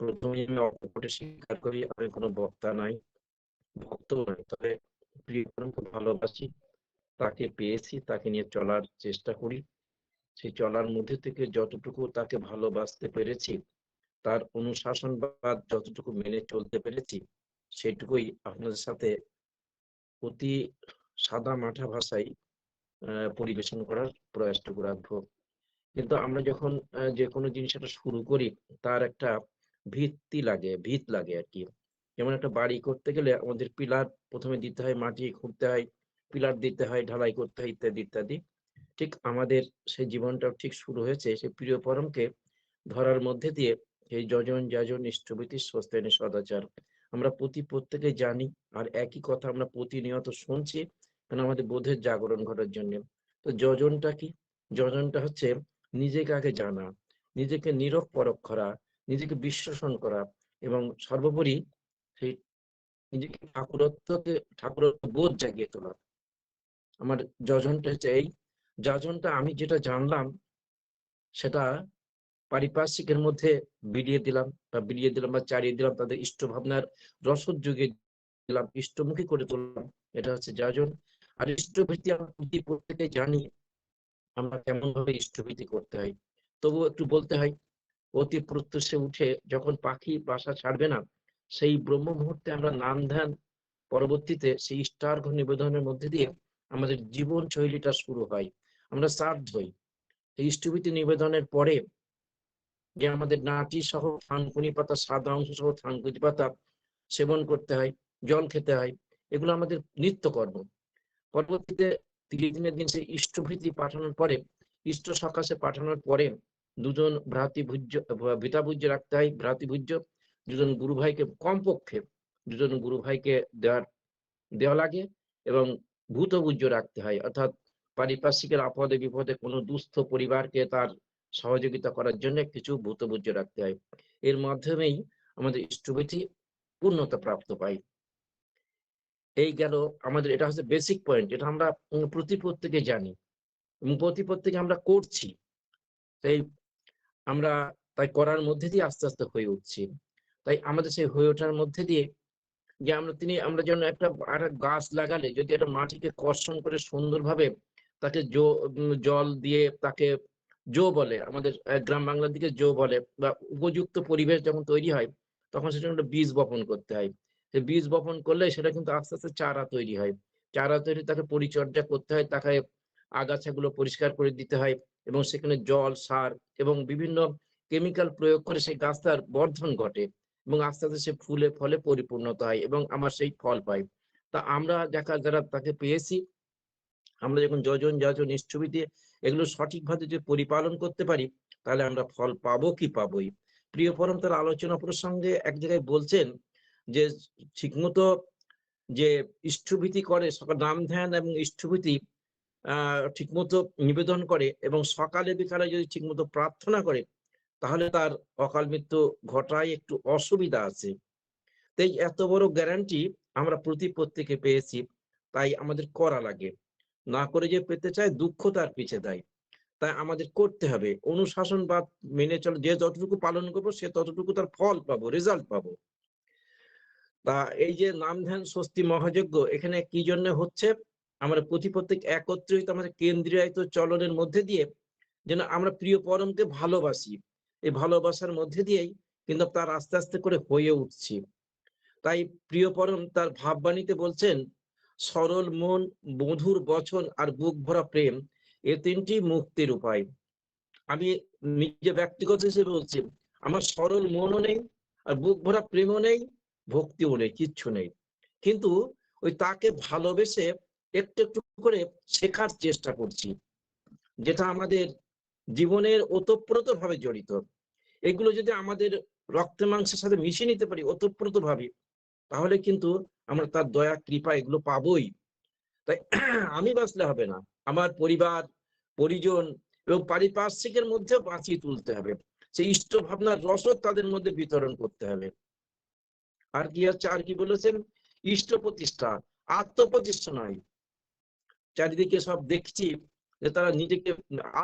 প্রথমে আমি অকপটে স্বীকার করি আমি কোনো বক্তা নাই। ভক্ত তবে প্রিয়জনকে ভালোবাসি, তাকে পেয়েছি, তাকে নিয়ে চলার চেষ্টা করি। সেই চলার মধ্যে থেকে যতটুকু তাকে ভালোবাসতে পেরেছি, তার অনুশাসনবাদ যতটুকু মেনে চলতে পেরেছি, সেটুকুই আপনাদের সাথে অতি সাদা মাঠা ভাষায় পরিবেশন করার প্রয়াসটুকু রাখব। কিন্তু আমরা যখন যে কোনো জিনিস শুরু করি, তার একটা ভিত্তি লাগে, ভিত লাগে আর কি। যেমন একটা বাড়ি করতে গেলে আমাদের পিলার প্রথমে দিতে হয় মাটি খুঁড়তে হয়, পিলার দিতে হয়, ঢালাই করতে হয় ইত্যাদি ইত্যাদি। ঠিক আমাদের সেই জীবনটাও ঠিক শুরু হয়েছে সেই প্রিয় পরমকে ধরার মধ্যে দিয়ে এই যজন যাজন ইষ্টভীতি স্বস্তায়নী সদাচার। আমরা প্রতি প্রত্যেকে জানি আর একই কথা আমরা প্রতিনিয়ত শুনছি কারণ আমাদের বোধের জাগরণ ঘটার জন্য। তো যজনটা কি? যজনটা হচ্ছে নিজেকে আগে জানা, নিজেকে নিরখ পরখ করা নিজেকে বিশ্লেষণ করা এবং সর্বোপরি সেই নিজেকে ঠাকুরত্বকে, ঠাকুরত্ব বোধ জাগিয়ে তোলা। আমার যজনটা হচ্ছে এই, যজনটা আমি যেটা জানলাম, সেটা পারিপার্শ্বিকের মধ্যে বিলিয়ে দিলাম বা বিলিয়ে দিলাম বা চারিয়ে দিলাম, তাদের ইষ্ট ভাবনার রসদ যুগে দিলাম, ইষ্টমুখী করে তুললাম, এটা হচ্ছে যাজন। আর ইষ্টভীতি আমরা প্রত্যেকে জানি, আমরা কেমন ভাবে ইষ্টভীতি করতে হয়, তবুও একটু বলতে হয় অতি প্রত্যুষে উঠে যখন পাখি বাসা ছাড়বে না, সেই ব্রহ্ম মুহূর্তে আমরা নাম ধ্যান পরবর্তীতে সেই ইষ্টার্ঘ নিবেদনের মধ্যে দিয়ে আমাদের জীবন শৈলীটা শুরু হয়। আমরা শ্রাদ্ধ হই। এই ইষ্টভীতি নিবেদনের পরে যে আমাদের নাটি সহ থানকুনি পাতা, সাদা অংশ সহ থানকুনি পাতা সেবন করতে হয়, জল খেতে হয়, এগুলো আমাদের নিত্যকর্ম। পরবর্তীতে তিরিশ দিনের দিন সেই ইষ্টভীতি পাঠানোর পরে, ইষ্ট সকাশে পাঠানোর পরে দুজন ভ্রাতৃভুজ্য ভিতাভুজ্য রাখতে হয় ভ্রাতৃভুজ্য দুজন গুরু ভাইকে কমপক্ষে দুজন গুরু ভাইকে দেওয়ার, দেওয়া লাগে এবং ভূতভুজ্য রাখতে হয়। অর্থাৎ পারিপার্শ্বিকের আপদে বিপদে কোনো দুস্থ পরিবারকে তার সহযোগিতা করার জন্য কিছু ভূতভুজ্য রাখতে হয়। এর মাধ্যমেই আমাদের ইষ্টভীতি পূর্ণতা প্রাপ্ত পাই এই গেল আমাদের, এটা হচ্ছে বেসিক পয়েন্ট এটা আমরা উম প্রতি প্রত্যেকে জানি এবং প্রতি আমরা করছি। তাই আমরা তাই করার মধ্যে দিয়ে আস্তে আস্তে হয়ে উঠছি। তাই আমাদের সেই হয়ে ওঠার মধ্যে দিয়ে যে আমরা তিনি আমরা যেন একটা একটা গাছ লাগালে, যদি একটা মাটিকে কর্ষণ করে সুন্দরভাবে তাকে জো জল দিয়ে তাকে জো বলে, আমাদের গ্রাম বাংলার দিকে জো বলে বা উপযুক্ত পরিবেশ যখন তৈরি হয়, তখন সেটা একটা বীজ বপন করতে হয়। সেই বীজ বপন করলে সেটা কিন্তু আস্তে আস্তে চারা তৈরি হয়। চারা তৈরি তাকে পরিচর্যা করতে হয়, তাকে আগাছাগুলো পরিষ্কার করে দিতে হয়। এবং সেখানে জল, সার এবং বিভিন্ন কেমিক্যাল প্রয়োগ করে সেই গাছটার বর্ধন ঘটে এবং আস্তে আস্তে সে ফুলে, ফলে পরিপূর্ণতা হয় এবং আমার সেই ফল পাই। তা আমরা দেখা যারা তাকে পেয়েছি, আমরা যখন যজন, যাজন ইষ্টভীতি এগুলো সঠিকভাবে যদি পরিপালন করতে পারি, তাহলে আমরা ফল পাবো কি পাবোই। প্রিয় পরম তার আলোচনা প্রসঙ্গে এক জায়গায় বলছেন যে, ঠিকমতো যে ইষ্টভীতি করে নাম ধ্যান এবং ইষ্টভীতি ঠিকমতো নিবেদন করে এবং সকালে বিকালে যদি ঠিকমতো প্রার্থনা করে, তাহলে তার অকাল মৃত্যু ঘটায় একটু অসুবিধা আছে। তাই এত বড় গ্যারান্টি আমরা প্রতি প্রত্যেকে পেয়েছি, তাই আমাদের করা লাগে। না করে যে পেতে চায়, দুঃখ তার পিছে দেয়। তাই আমাদের করতে হবে। অনুশাসন বা মেনে চলে, যে যতটুকু পালন করব, সে ততটুকু তার ফল পাবো রেজাল্ট পাবো। তা এই যে নাম ধ্যান স্বস্তি মহাযজ্ঞ, এখানে কি জন্য হচ্ছে? আমরা প্রতি প্রত্যেক একত্রিত আমাদের কেন্দ্রীয়িত চলনের মধ্যে দিয়ে যেন আমরা প্রিয় পরমকে ভালোবাসি। এই ভালোবাসার মধ্যে দিয়েই কিন্তু তার আস্তে আস্তে করে হয়ে উঠছি। তাই প্রিয় পরম তার ভাববাণীতে বলছেন, সরল মন, মধুর বচন আর বুক ভরা প্রেম, এ তিনটি মুক্তির উপায়। আমি নিজে ব্যক্তিগত হিসেবে বলছি, আমার সরল মনও নেই আর বুক ভরা প্রেমও নেই, ভক্তিও নেই, কিচ্ছু নেই। কিন্তু ওই তাকে ভালোবেসে একটু একটু করে শেখার চেষ্টা করছি, যেটা আমাদের জীবনের ওতপ্রোত ভাবে জড়িত। এগুলো যদি আমাদের রক্ত মাংসের সাথে মিশিয়ে নিতে পারি ওতপ্রোত ভাবে তাহলে কিন্তু আমরা তার দয়া, কৃপা এগুলো পাবই। তাই আমি বাঁচলে হবে না, আমার পরিবার, পরিজন এবং পারিপার্শ্বিকের মধ্যে বাঁচিয়ে তুলতে হবে। সেই ইষ্ট ভাবনার রসদ তাদের মধ্যে বিতরণ করতে হবে। আর কি হচ্ছে আর কি বলেছেন? ইষ্ট প্রতিষ্ঠা, আত্মপ্রতিষ্ঠা নয় চারিদিকে সব দেখছি যে তারা নিজেকে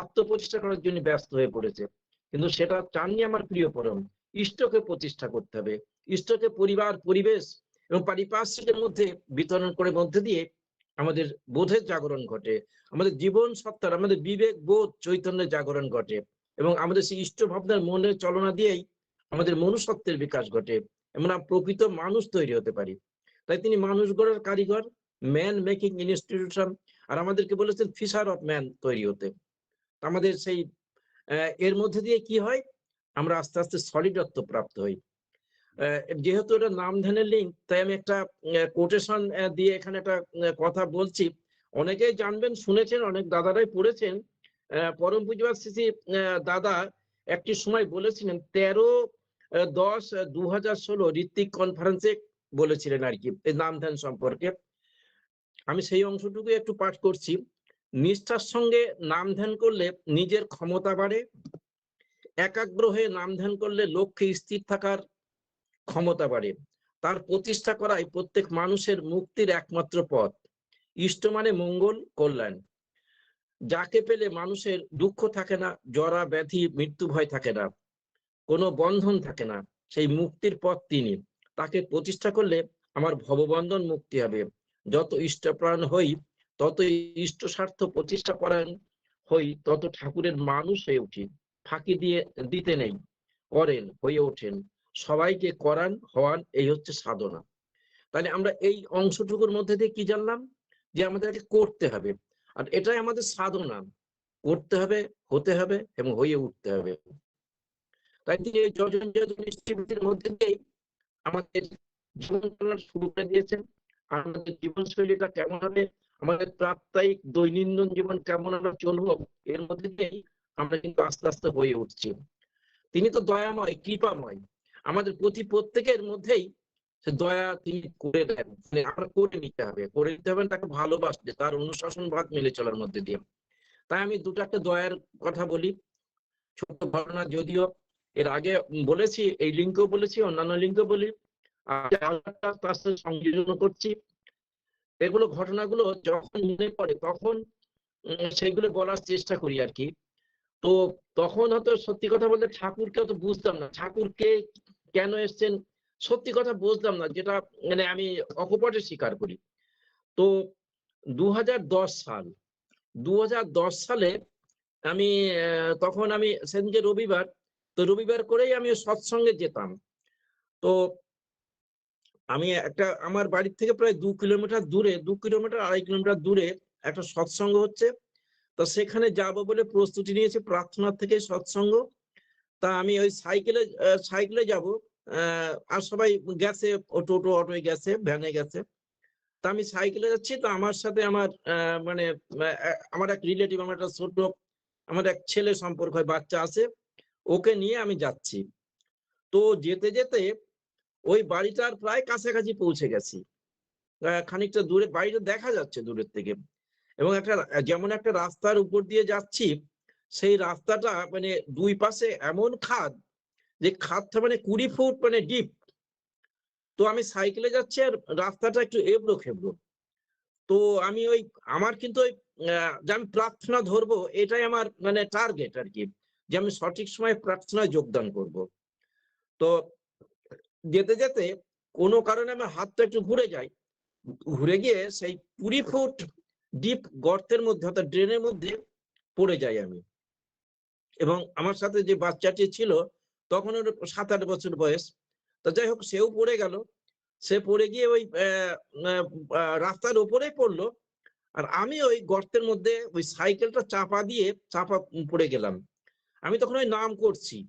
আত্মপ্রতিষ্ঠা করার জন্য ব্যস্ত হয়ে পড়েছে। কিন্তু সেটা চাননি আমার প্রিয় পরম। ইষ্টকে প্রতিষ্ঠা করতে হবে। ইষ্টকে পরিবার, পরিবেশ এবং পারিপার্শ্বিকের মধ্যে বিতরণ করে মধ্যে দিয়ে আমাদের বোধের জাগরণ ঘটে। আমাদের জীবন সত্তার, আমাদের বিবেক, বোধ, চৈতন্যের জাগরণ ঘটে এবং আমাদের সেই ইষ্ট ভাবনার মনের চলনা দিয়েই আমাদের মনুষ্যত্বের বিকাশ ঘটে। আমরা প্রকৃত মানুষ তৈরি হতে পারি। তাই তিনি মানুষ গড়ার কারিগর ম্যান মেকিং ইনস্টিটিউশন আর আমাদেরকে বলেছেন ফিশার অফ ম্যান তৈরি হতে। আমাদের সেই এর মধ্যে দিয়ে কি হয়? আমরা আস্তে আস্তে সলিডত্ব প্রাপ্ত হই। যেহেতু এটা নাম ধ্যানের লিঙ্ক তাই আমি একটা কোটেশন দিয়ে এখানে একটা কথা বলছি। অনেকেই জানবেন শুনেছেন অনেক দাদারাই পড়েছেন। পরম শ্রী আহ, দাদা একটি সময় বলেছিলেন তেরো দশ দু হাজার ষোলো ঋত্বিক কনফারেন্সে বলেছিলেন আর কি এই নাম ধ্যান সম্পর্কে। আমি সেই অংশটুকু একটু পাঠ করছি। নিষ্ঠার সঙ্গে নাম ধ্যান করলে নিজের ক্ষমতা বাড়ে। একাগ্র হয়ে নাম ধ্যান করলে লক্ষ্যে স্থির থাকার ক্ষমতা বাড়ে। তার প্রতিষ্ঠা করাই প্রত্যেক মানুষের মুক্তির একমাত্র পথ। ইষ্ট মানে মঙ্গল, কল্যাণ। যাকে পেলে মানুষের দুঃখ থাকে না, জরা ব্যাধি মৃত্যু ভয় থাকে না। কোনো বন্ধন থাকে না। সেই মুক্তির পথ তিনি। তাকে প্রতিষ্ঠা করলে আমার ভববন্ধন মুক্তি হবে। যত ইষ্টপ্রাণ হই, তত ইষ্ট স্বার্থ প্রতিষ্ঠা করেন হই, তত ঠাকুরের মানুষ হয়ে উঠি। ফাঁকি দিয়ে, দিতে নেই, করেন, হয়ে ওঠেন। সবাইকে করান, হওয়ান, এই হচ্ছে সাধনা। তাহলে আমরা এই অংশটুকুর মধ্যে দিয়ে কি জানলাম? যে আমাদেরকে করতে হবে। আর এটাই আমাদের সাধনা। করতে হবে, হতে হবে এবং হয়ে উঠতে হবে। তাই এই যজন মধ্যে দিয়েই আমাদের জীবন শুরু করে দিয়েছেন। আমাদের জীবনশৈলীটা কেমন হবে? আমাদের প্রাত্যহিক দৈনন্দিন জীবন কেমন আমরা চলবো? এর মধ্যে দিয়েই আমরা কিন্তু আস্তে আস্তে হয়ে উঠছি। তিনি তো দয়াময়, কৃপাময়। আমাদের প্রতি প্রত্যেকের মধ্যেই সে দয়া তিনি করে দেন। মানে আমরা করে নিতে হবে। করে নিতে হবে তাকে ভালোবাসতে, তার অনুশাসন ভাগ মেলে চলার মধ্যে দিয়ে। তাই আমি দুটো একটা দয়ার কথা বলি। ছোট ঘটনা যদিও এর আগে বলেছি, এই লিঙ্কও বলেছি, অন্যান্য লিঙ্কও বলি। সংযোজন করছি। এগুলো ঘটনাগুলো যখন মনে পড়ে তখন সেগুলো বলার চেষ্টা করি আর কি। তো তখন হয়তো সত্যি কথা বলতে ঠাকুরকে তো বুঝতাম না। ঠাকুরকে কেন এসছেন? সত্যি কথা বুঝতাম না, যেটা মানে আমি অকপটে স্বীকার করি। তো দু হাজার দশ সাল দু হাজার দশ সালে আমি তখন আমি, সেদিনকে রবিবার, তো রবিবার করেই আমি সৎসঙ্গে যেতাম। তো আমি একটা, আমার বাড়ির থেকে প্রায় দু কিলোমিটার দূরে, দু কিলোমিটার আড়াই কিলোমিটার দূরে একটা সৎসঙ্গ হচ্ছে। তো সেখানে যাব বলে প্রস্তুতি নিয়েছি, প্রার্থনা থেকে সৎসঙ্গ। তা আমি ওই সাইকেলে সাইকেলে যাব। আর সবাই গেছে টোটো, অটোয় গেছে, ভ্যানে গেছে। তা আমি সাইকেলে যাচ্ছি, তো আমার সাথে আমার মানে আমার এক রিলেটিভ, আমার একটা ছোট আমার এক ছেলে সম্পর্ক হয়, বাচ্চা আছে। ওকে নিয়ে আমি যাচ্ছি। তো যেতে যেতে ওই বাড়িটার প্রায় কাছাকাছি পৌঁছে গেছি। খানিকটা দূরে, বাড়িটা দেখা যাচ্ছে দূরের থেকে। এবং একটা যেমন একটা রাস্তার উপর দিয়ে যাচ্ছি, সেই রাস্তাটা মানে দুই পাশে এমন খাদ, যে খাদটা মানে কুড়ি ফুট মানে ডিপ তো আমি সাইকেলে যাচ্ছি আর রাস্তাটা একটু এবড়ো খেবড়ো। তো আমি ওই, আমার কিন্তু ওই যে আমি প্রার্থনা ধরবো, এটাই আমার মানে টার্গেট আর কি, যে আমি সঠিক সময় প্রার্থনায় যোগদান করব। তো যেতে যেতে কোনো কারণে আমার হাতটা একটু ঘুরে যায়। ঘুরে গিয়ে সেই কুড়ি ফুট ডিপ গর্তের মধ্যে অর্থাৎ ড্রেনের মধ্যে পড়ে যাই আমি। এবং আমার সাথে যে বাচ্চাটি ছিল, তখন ওর সাত আট বছর বয়স। তো যাই হোক, সেও পড়ে গেল। সে পড়ে গিয়ে ওই রাস্তার উপরেই পড়ল। আর আমি ওই গর্তের মধ্যে ওই সাইকেলটা চাপা দিয়ে চাপা পড়ে গেলাম। আমি তখন ওই নাম করছি।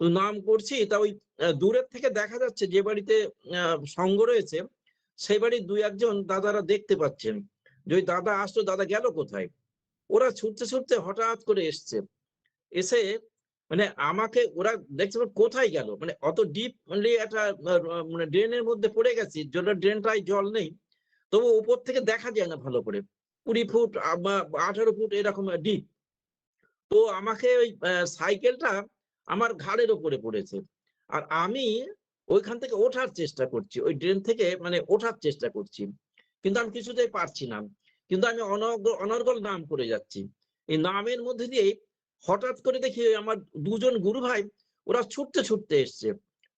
নাম করছি, তা ওই দূরের থেকে দেখা যাচ্ছে যে বাড়িতে সঙ্গ রয়েছে, সেই বাড়ির দুই একজন দাদারা দেখতে পাচ্ছেন। যে ওই দাদা আসতো, দাদা গেল কোথায়? ওরা ছুটতে ছুটতে হঠাৎ করে এসছে। এসে মানে আমাকে, ওরা দেখছে কোথায় গেল? মানে অত ডিপ মানে একটা মানে ড্রেনের মধ্যে পড়ে গেছি, জলের ড্রেনটায় জল নেই। তবু উপর থেকে দেখা যায় না ভালো করে। কুড়ি ফুট বা আঠারো ফুট এরকম ডিপ। তো আমাকে ওই সাইকেলটা আমার ঘাড়ের ওপরে পড়েছে। আর আমি ওইখান থেকে ওঠার চেষ্টা করছি, ওই ড্রেন থেকে মানে ওঠার চেষ্টা করছি। কিন্তু আমি কিছুতেই পারছি না। কিন্তু আমি অনর্গল নাম করে যাচ্ছি। এই নামের মধ্যে দিয়ে হঠাৎ করে দেখি আমার দুজন গুরু ভাই, ওরা ছুটতে ছুটতে এসছে।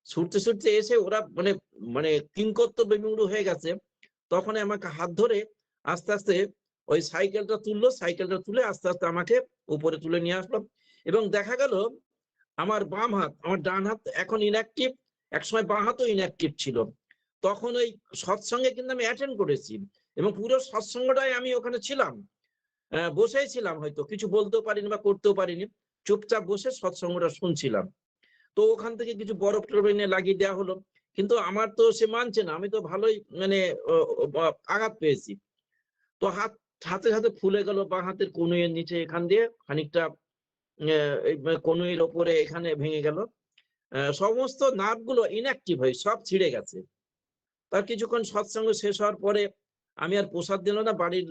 ছুটতে ছুটতে এসে ওরা মানে মানে কিংকর্ত বেমিংড়ু হয়ে গেছে। তখন আমাকে হাত ধরে আস্তে আস্তে ওই সাইকেলটা তুললো, সাইকেলটা তুলে আস্তে আস্তে আমাকে উপরে তুলে নিয়ে আসলো। এবং দেখা গেল আমার বাম হাত, আমার ডান হাত এখন ইনঅ্যাক্টিভ একসময় বাঁ হাতও ইনঅ্যাক্টিভ ছিল। তখন ওই সৎসঙ্গে কিন্তু আমি অ্যাটেন্ড করেছি এবং পুরো সৎসঙ্গটাই আমি ওখানে ছিলাম। বসেই ছিলাম হয়তো, কিছু বলতেও পারিনি বা করতেও পারিনি। চুপচাপ বসে সৎসঙ্গটা শুনছিলাম। তো ওখান থেকে কিছু বরফ টরফ এনে লাগিয়ে দেওয়া হলো। কিন্তু আমার তো সে মানছে না, আমি তো ভালোই মানে আঘাত পেয়েছি। তো হাত, হাতে হাতে ফুলে গেল বা হাতের কনুইয়ের নিচে এখান দিয়ে, খানিকটা কনুইয়ের ওপরে এখানে ভেঙে গেল। সমস্ত নার্ভগুলো ইনঅ্যাক্টিভ হয়ে সব ছিঁড়ে গেছে। তার কিছুক্ষণ সৎসঙ্গ শেষ হওয়ার পরে আমি আর প্রসাদ দিল না, বাড়ির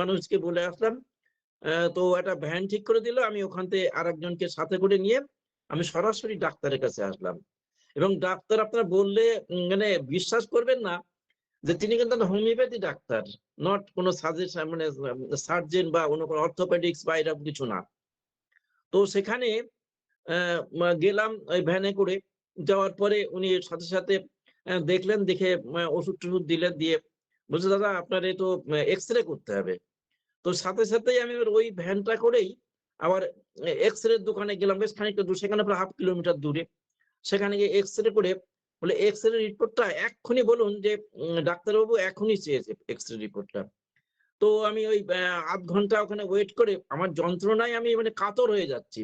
মানুষকে বলে আসলাম। তো একটা ভ্যান ঠিক করে দিল, আমি ওখান থেকে আর একজনকে সাথে করে নিয়ে আমি সরাসরি ডাক্তারের কাছে আসলাম। এবং ডাক্তার আপনার বললে মানে বিশ্বাস করবেন না যে তিনি কিন্তু হোমিওপ্যাথি ডাক্তার নট কোনো সাজেশন মানে সার্জেন বা অন্য কোনো অর্থোপেডিক্স বা এরকম কিছু না। তো সেখানে গেলাম ওই ভ্যানে করে। যাওয়ার পরে উনি সাথে সাথে দেখলেন, দেখে ওষুধ টষুধ দিলেন, দিয়ে বলছে, দাদা, আপনার এই তো এক্স রে করতে হবে। তো সাথে সাথেই আমি ওই ভ্যানটা করেই আবার এক্স রে দোকানে গেলাম বেশ খানিকটা দূর, সেখানে প্রায় হাফ কিলোমিটার দূরে। সেখানে গিয়ে এক্স রে করে বলে এক্স রে রিপোর্টটা এক্ষুনি বলুন যে ডাক্তারবাবু এখনই চেয়েছে এক্স রে রিপোর্টটা তো আমি ওই আধ ঘণ্টা ওখানে ওয়েট করে আমার যন্ত্রণায় আমি মানে কাতর হয়ে যাচ্ছি।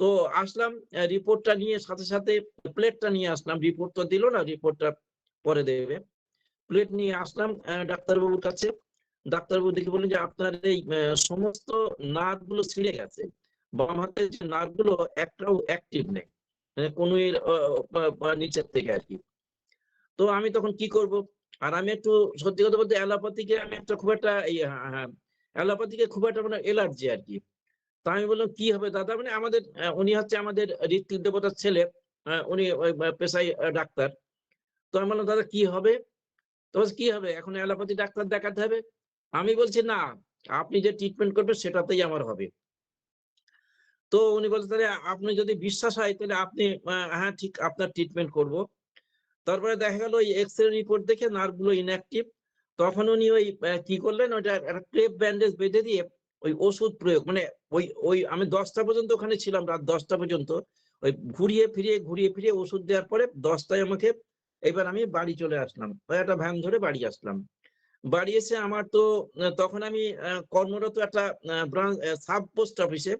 তো আসলাম রিপোর্টটা নিয়ে সাথে সাথে প্লেটটা নিয়ে আসলাম। রিপোর্ট তো দিল না রিপোর্টটা পরে দেবে। প্লেট নিয়ে আসলাম ডাক্তারবাবুর কাছে। ডাক্তারবাবু দেখে বললেন যে আপনার এই সমস্ত নার্ভগুলো ছিঁড়ে গেছে। বাম হাতের যে নার্ভগুলো একটাও অ্যাক্টিভ নেই। মানে কোনো নিচের থেকে আর কি। তো আমি তখন কি করব? আর আমি একটু সত্যি কথা বলতে অ্যালোপ্যাথিকে আমি একটা খুব একটা এই হ্যাঁ, হ্যাঁ, অ্যালোপ্যাথিকে খুব একটা মানে এলার্জি আর কি। তা আমি বললাম কি হবে? দাদা মানে আমাদের উনি হচ্ছে আমাদের ঋত্বিক দেবতার ছেলে উনি পেশায় ডাক্তার। তো আমি বললাম দাদা কি হবে? তো কি হবে? এখন অ্যালোপ্যাথি ডাক্তার দেখাতে হবে? আমি বলছি না আপনি যে ট্রিটমেন্ট করবেন সেটাতেই আমার হবে। তো উনি বলছে তাহলে আপনি যদি বিশ্বাস হয় তাহলে আপনি হ্যাঁ ঠিক আপনার ট্রিটমেন্ট করব। তারপরে দেখা গেল ওই এক্স রে রিপোর্ট দেখে নার্ভগুলো ইনঅ্যাক্টিভ তখন উনি ওই কি করলেন, ওইটা একটা ক্রেপ ব্যান্ডেজ বেঁধে দিয়ে ওই ওষুধ প্রয়োগ মানে ওই ওই আমি দশটা পর্যন্ত ওখানে ছিলাম, রাত দশটা পর্যন্ত, ওই ঘুরিয়ে ফিরিয়ে ঘুরিয়ে ফিরিয়ে ওষুধ দেওয়ার পরে দশটায় আমাকে এবার আমি বাড়ি চলে আসলাম। একটা ভ্যান ধরে বাড়ি আসলাম। বাড়ি এসে আমার তো তখন আমি কর্মরত একটা ব্রাঞ্চ সাব পোস্ট অফিসে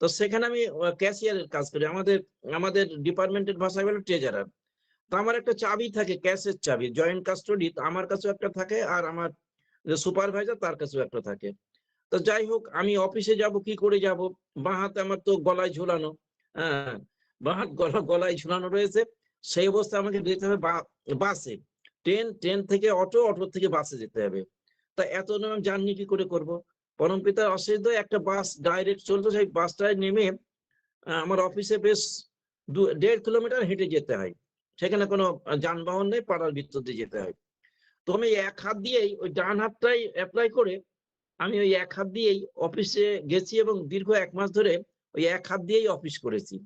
তো সেখানে আমি ক্যাশিয়ারের কাজ করি। আমাদের আমাদের ডিপার্টমেন্টের ভাষায় বলে ট্রেজারার তো আমার একটা চাবি থাকে, ক্যাশের চাবি, জয়েন্ট কাস্টডি আমার কাছেও একটা থাকে আর আমার সুপারভাইজার তার কাছেও একটা থাকে। তো যাই হোক, আমি অফিসে যাব, কি করে যাব? বাঁ হাতে আমার তো গলায় ঝুলানো হ্যাঁ বাঁ হাত গলা, গলায় ঝুলানো রয়েছে। সেই অবস্থা আমাকে যেতে হবে বাসে। ট্রেন ট্রেন থেকে অটো অটো থেকে বাসে যেতে হবে। তা এত নাম জার্নি কি করে করব? পরম পিতার অশেষ একটা বাস ডাইরেক্ট চলতো, সেই বাসটায় নেমে আমার অফিসে বেশ দু, দেড় কিলোমিটার হেঁটে যেতে হয়। সেখানে কোনো যানবাহন নেই, পাড়ার ভিতর দিয়ে যেতে হয়। তো আমি এক হাত দিয়েই ওই ডান হাতটাই অ্যাপ্লাই করে আমি ওই এক হাত দিয়েই অফিসে গেছি এবং দীর্ঘ এক মাস ধরে ওই এক হাত দিয়েই অফিস করেছি।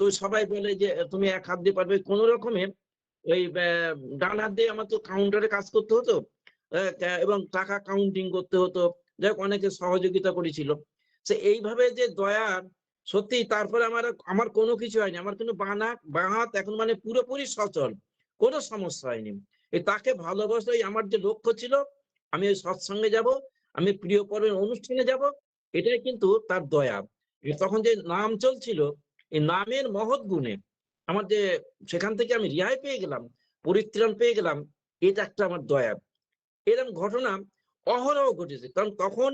তো সবাই বলে যে, তুমি এক হাত দিয়ে পারবে। কোনো রকমে ওই ডান হাত দিয়ে আমার তো কাউন্টারে কাজ করতে হতো এবং টাকা কাউন্টিং করতে হতো। যাই অনেকে সহযোগিতা করেছিল। সে এইভাবে যে দয়ার সত্যি, তারপরে আমার আমার কোনো কিছু হয়নি। আমার কিন্তু বানা বাঁ হাত এখন মানে পুরোপুরি সচল, কোনো সমস্যা হয়নি। এই তাকে ভালোবাসাই আমার যে লক্ষ্য ছিল, আমি ওই সৎসঙ্গে যাব, আমি প্রিয় পর্বের অনুষ্ঠানে যাব, এটাই কিন্তু তার দয়া। তখন যে নাম চলছিল এই নামের মহৎ গুণে আমার যে সেখান থেকে আমি রেহাই পেয়ে গেলাম, পরিত্রাণ পেয়ে গেলাম, এটা একটা আমার দয়া। এরকম ঘটনা অহরহ ঘটেছে, কারণ তখন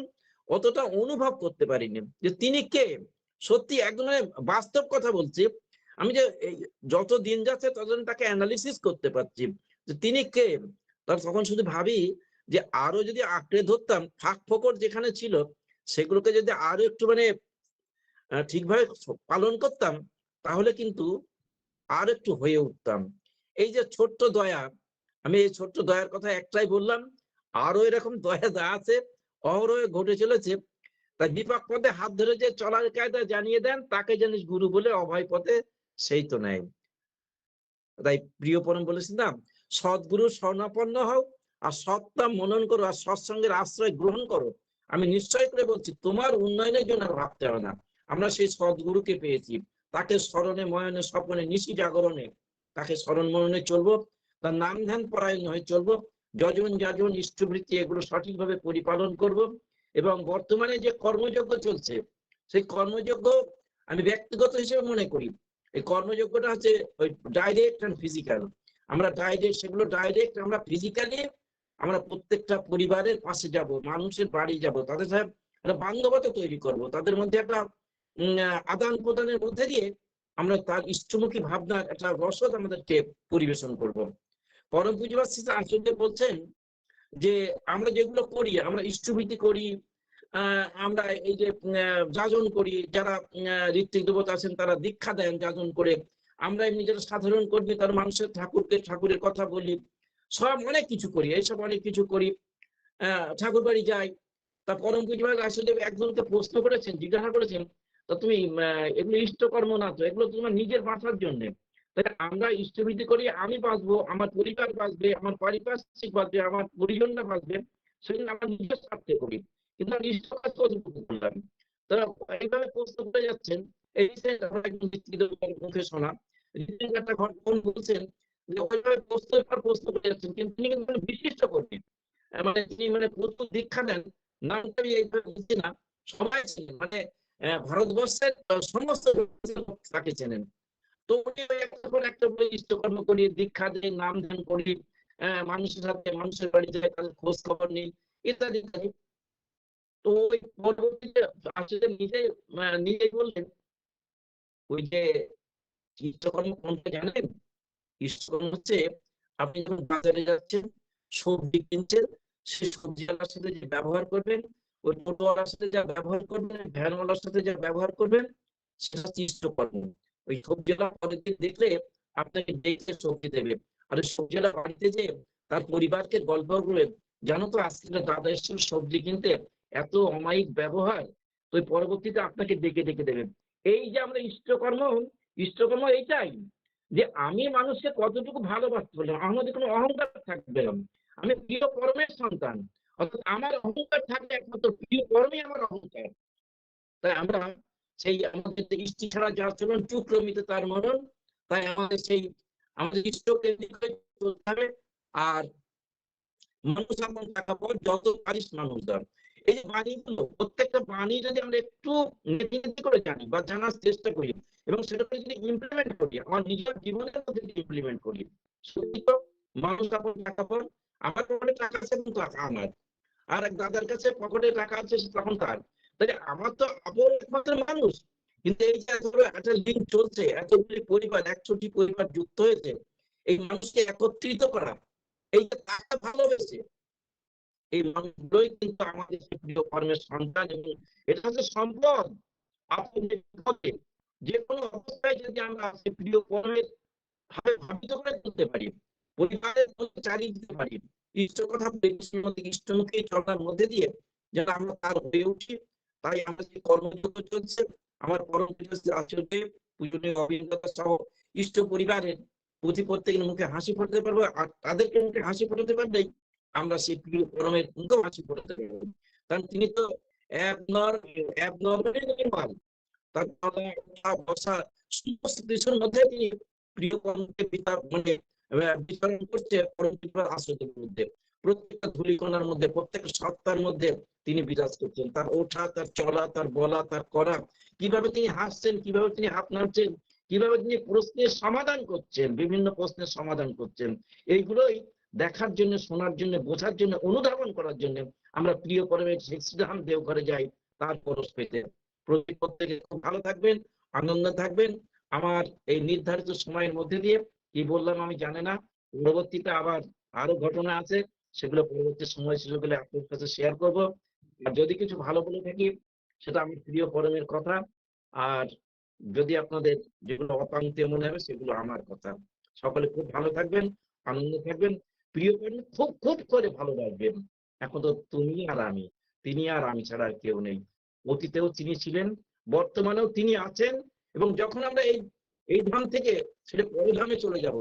অতটা অনুভব করতে পারিনি যে তিনি কে? সত্যি একদম মানে বাস্তব কথা বলছি। আমি যে যত দিন যাচ্ছে ততদিন তাকে অ্যানালিসিস করতে পারছি। যে তিনি কে? তখন শুধু ভাবি যে আরও যদি আঁকড়ে ধরতাম, ফাঁক ফোকর যেখানে ছিল, সেগুলোকে যদি আরও একটু মানে ঠিকভাবে পালন করতাম, তাহলে কিন্তু আর একটু হয়ে উঠতাম। এই যে ছোট্ট দয়া, আমি এই ছোট্ট দয়ার কথা একটাই বললাম, আরও এরকম দয়া দা আছে, অহরহে ঘটে চলেছে তাই বিপাক পথে হাত ধরে যে চলার কায়দা জানিয়ে দেন, তাকে জানিস গুরু বলে অভয় পথে সেই তো নেয় তাই প্রিয় পরম বলেছেন না, সদ্গুরু স্বর্ণাপন্ন হও আর সৎটা মনন করো আর সৎসঙ্গের আশ্রয় গ্রহণ করো। আমি নিশ্চয় করে বলছি, তোমার উন্নয়নের জন্য ভাবতে হবে না। আমরা সেই সদ্গুরুকে পেয়েছি। তাকে স্মরণে, ময়নে, স্বপনে, নিশি জাগরণে তাকে স্মরণ মননে চলবো, তার নাম ধ্যান পরায়ণ হয়ে চলবো, যজন, যাজন, ইষ্টবৃত্তি এগুলো সঠিকভাবে পরিপালন করব। এবং বর্তমানে যে কর্মযজ্ঞ চলছে, সেই কর্মযজ্ঞ আমি ব্যক্তিগত হিসেবে মনে করি, এই কর্মযজ্ঞটা হচ্ছে ওই ডাইরেক্ট অ্যান্ড ফিজিক্যাল আমরা ডাইরেক্ট সেগুলো ডাইরেক্ট আমরা ফিজিক্যালি আমরা প্রত্যেকটা পরিবারের পাশে যাব, মানুষের বাড়ি যাব। তাদের সাথে একটা বান্ধবতা তৈরি করব। তাদের মধ্যে একটা আদান প্রদানের মধ্যে দিয়ে আমরা তার ইষ্টমুখী ভাবনার একটা রসদ আমাদেরকে পরিবেশন করব। পরম পুজোবার শেষে আচার্য বলছেন যে আমরা যেগুলো করি, আমরা ইষ্টভীতি করি আমরা এই যে যাজন করি, যারা ঋত্বিক দেবতা আছেন তারা দীক্ষা দেন যাজন করে। আমরা এমনি যারা সাধারণ কর্মী, তার মানুষের ঠাকুরকে, ঠাকুরের কথা বলি। সব অনেক কিছু করি, এইসব অনেক কিছু করি। ঠাকুর বাড়ি যাই, তা পরম পুজোবার আসলে একজনকে প্রশ্ন করেছেন, জিজ্ঞাসা করেছেন, তা তুমি এগুলো ইষ্টকর্ম না তো, এগুলো তোমার নিজের বাঁচার জন্য। তাই আমরা ইষ্টভীতি করি আমি বাঁচবো আমার পরিবার বাঁচবে আমার পারিপার্শ্বিক বাঁচবে আমার পরিজনরা বাঁচবে সেজন্য আমরা নিজের স্বার্থে করি। কিন্তু আমি ইষ্ট কাজ করলাম। তারা এইভাবে প্রশ্ন করে যাচ্ছেন এই মুখে শোনা একটা বলছেন যে ওইভাবে প্রশ্ন করে যাচ্ছেন কিন্তু তিনি কিন্তু মানে বিশিষ্ট আহ, মানে তিনি মানে প্রচুর দীক্ষা দেন নামটা আমি এইভাবে বুঝছি না সবাই ছিলেন মানে ভারতবর্ষের সমস্ত তাকে চেনেন। তো ইষ্টকর্ম করি দীক্ষা দিই নাম ধ্যান করি আহ, মানুষের সাথে মানুষের বাড়ি যাই তাদের খোঁজ খবর নিই ইত্যাদি ইত্যাদি। তো ওই পরবর্তীতে আসলে নিজে নিজেই বললেন ওই যে ইষ্টকর্ম কোনটা জানেন? ইষ্টকর্ম হচ্ছে আপনি যখন বাজারে যাচ্ছেন সবজি কিনছেন সেই সবজিওয়ালার সাথে যে ব্যবহার করবেন ওই টোটোওয়ালার সাথে যা ব্যবহার করবেন ভ্যানওয়ালার সাথে যা ব্যবহার করবেন সেটা হচ্ছে ইষ্টকর্ম। ওই সবজিওয়ালা পরের দিন দেখলে আপনাকে দেখে সবজি দেবে। আর ওই সবজিওয়ালা বাড়িতে যে তার পরিবারকে গল্প করবে, জানো তো আজকে দাদা এসেছিল সবজি কিনতে, এত অমায়িক ব্যবহার, তো পরবর্তীতে আপনাকে ডেকে ডেকে দেবে। এই যে আমরা ইষ্টকর্ম ইষ্টকর্ম এইটাই যে আমি মানুষকে কতটুকু ভালোবাসতে পারলাম মধ্যে কোনো অহংকার থাকবে না। আমি প্রিয় পরমের সন্তান, অর্থাৎ আমার অহংকার থাকলে একমাত্র প্রিয় পরমই আমার অহংকার। তাই আমরা সেই আমাদের যে ইষ্টি ছাড়া যা চলন চুক্রমিতে তার মরণ, তাই আমাদের সেই, আমাদের ইষ্টকে দিকে চলতে হবে। আর মানুষ টাকা পর যত পারিস মানুষ ধর। এই যে বাণীগুলো, প্রত্যেকটা বাণী যদি আমরা একটু নেতি করে জানি বা জানার চেষ্টা করি এবং সেটাকে যদি ইমপ্লিমেন্ট করি, আমার নিজের জীবনের মধ্যে যদি ইমপ্লিমেন্ট করি, সত্যি তো মানুষ আপন টাকা পর আমার পকেটে টাকা আছে কিন্তু আমার। আর এক দাদার কাছে পকেটে টাকা আছে তখন তার। তাই আমার তো আপন একমাত্র মানুষ। কিন্তু এই যে একটা লিঙ্ক চলছে, এতগুলি পরিবার, একশোটি পরিবার যুক্ত হয়েছে, এই মানুষকে একত্রিত করা এই যে তাকে ভালোবেসে? এই মানুষগুলোই কিন্তু আমাদের প্রিয় কর্মের সন্তান এবং এটা হচ্ছে সম্পদ। আপনি যে কোনো অবস্থায় যদি আমরা সেই প্রিয় কর্মের ভাবে ভাবিত করে তুলতে পারি, পরিবারের মধ্যে চালিয়ে দিতে পারি ইষ্ট কথা ইষ্টমুখী চলার মধ্যে দিয়ে যেন আমরা তার হয়ে উঠি তাই আমরা যে কর্মযোগ্য চলছে, আমার পরম আচর্য পূজনীয় অভিজ্ঞতা সহ ইষ্ট পরিবারের প্রতি প্রত্যেকের মুখে হাসি ফোটাতে পারব, আর তাদেরকে মুখে হাসি ফোটাতে পারলেই আমরা সেই প্রিয় পরমের মুখেও হাসি ফোটাতে পারব। কারণ তিনি তো তিনি প্রিয় কর্মকে পিতা মানে বিতরণ করছে, পরম পিতার আশ্রয়ের মধ্যে। প্রত্যেকটা ধূলিকণার মধ্যে প্রত্যেকটা সত্তার মধ্যে তিনি বিরাজ করছেন। তার ওঠা, তার চলা, তার বলা, তার করা, কীভাবে তিনি হাসছেন, কীভাবে তিনি হাত নাড়ছেন, কীভাবে তিনি প্রশ্নের সমাধান করছেন, বিভিন্ন প্রশ্নের সমাধান করছেন, এইগুলোই দেখার জন্য, শোনার জন্য, বোঝার জন্য, অনুধাবন করার জন্য আমরা প্রিয় পরমের সেই শ্রীরাম দেওঘরে যাই, তার পরশ পেতে। প্রত্যেকে খুব ভালো থাকবেন, আনন্দ থাকবেন। আমার এই নির্ধারিত সময়ের মধ্যে দিয়ে কি বললাম আমি জানি না, পরবর্তীতে আবার আরও ঘটনা আছে। সেগুলো পরবর্তী সময় সুযোগ হলে আপনার কাছে শেয়ার করব। আর যদি কিছু ভালো বলে থাকি, সেটা আমার প্রিয় পরমের কথা। আর যদি আপনাদের যেগুলো অপাঙ্ক্তীয় মনে হবে, সেগুলো আমার কথা। সকলে খুব ভালো থাকবেন, আনন্দ থাকবেন। প্রিয় পরম খুব খুব করে ভালোবাসবেন এখন তো তুমি আর আমি, তিনি আর আমি ছাড়া আর কেউ নেই। অতীতেও তিনি ছিলেন, বর্তমানেও তিনি আছেন, এবং যখন আমরা এই এই ধাম থেকে, সেটা পরধামে চলে যাব,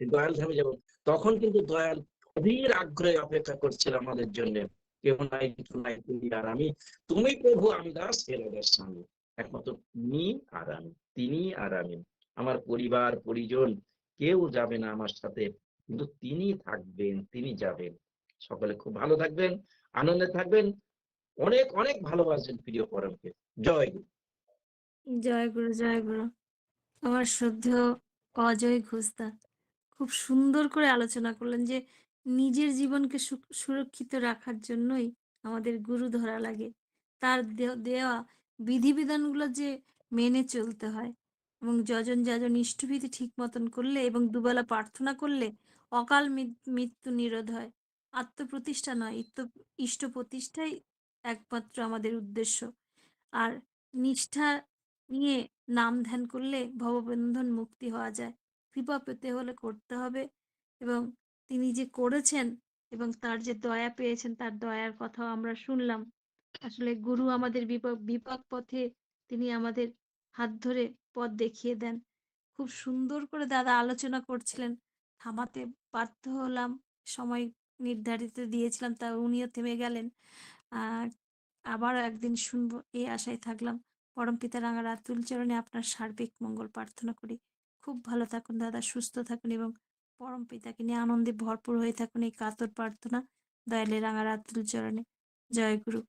দয়াল ধামে যাব, তখন কিন্তু দয়াল অধীর আগ্রহে অপেক্ষা করছিল আমাদের জন্য। কেউ নাই কিছু নাই, তুমি আর আমি। তুমি প্রভু আমি দাস হেরাদাস স্বামী। একমাত্র তুমি আর আমি, তিনি আর আমি। আমার পরিবার, পরিজন, কেউ যাবে না আমার সাথে, কিন্তু তিনি থাকবেন, তিনি যাবেন। সকলে খুব ভালো থাকবেন, আনন্দে থাকবেন। অনেক অনেক ভালোবাসবেন প্রিয় পরমকে। জয় গুরু। জয় গুরু জয় গুরু। আমার শ্রদ্ধেয় অজয় ঘোষদা, খুব সুন্দর করে আলোচনা করলেন যে নিজের জীবনকে সুরক্ষিত রাখার জন্যই আমাদের গুরু ধরা লাগে। তার দেওয়া বিধিবিধানগুলো যে মেনে চলতে হয় এবং যজন যজন ইষ্টভীতি ঠিক মতন করলে এবং দুবেলা প্রার্থনা করলে অকাল মৃত্যু নিরোধ হয়। আত্মপ্রতিষ্ঠা নয় ইষ্ট প্রতিষ্ঠাই একমাত্র আমাদের উদ্দেশ্য। আর নিষ্ঠা নিয়ে নাম ধ্যান করলে ভববন্ধন মুক্তি হওয়া যায়। কৃপা পেতে হলে করতে হবে এবং তিনি যে করেছেন এবং তার যে দয়া পেয়েছেন, তার দয়ার কথাও আমরা শুনলাম। আসলে গুরু আমাদের বিপাক পথে তিনি আমাদের হাত ধরে পথ দেখিয়ে দেন। খুব সুন্দর করে দাদা আলোচনা করছিলেন। থামাতে বাধ্য হলাম, সময় নির্ধারিত দিয়েছিলাম, তা উনিও থেমে গেলেন। আর আবারও একদিন শুনব এই আশায় থাকলাম। পরম পিতা রাঙা রাতুল চরণে আপনার সার্বিক মঙ্গল প্রার্থনা করি। খুব ভালো থাকুন দাদা, সুস্থ থাকুন এবং পরম পিতাকে নিয়ে আনন্দে ভরপুর হয়ে থাকুন এই কাতর প্রার্থনা। দয়ালে রাঙা রাতুল চরণে। জয় গুরু।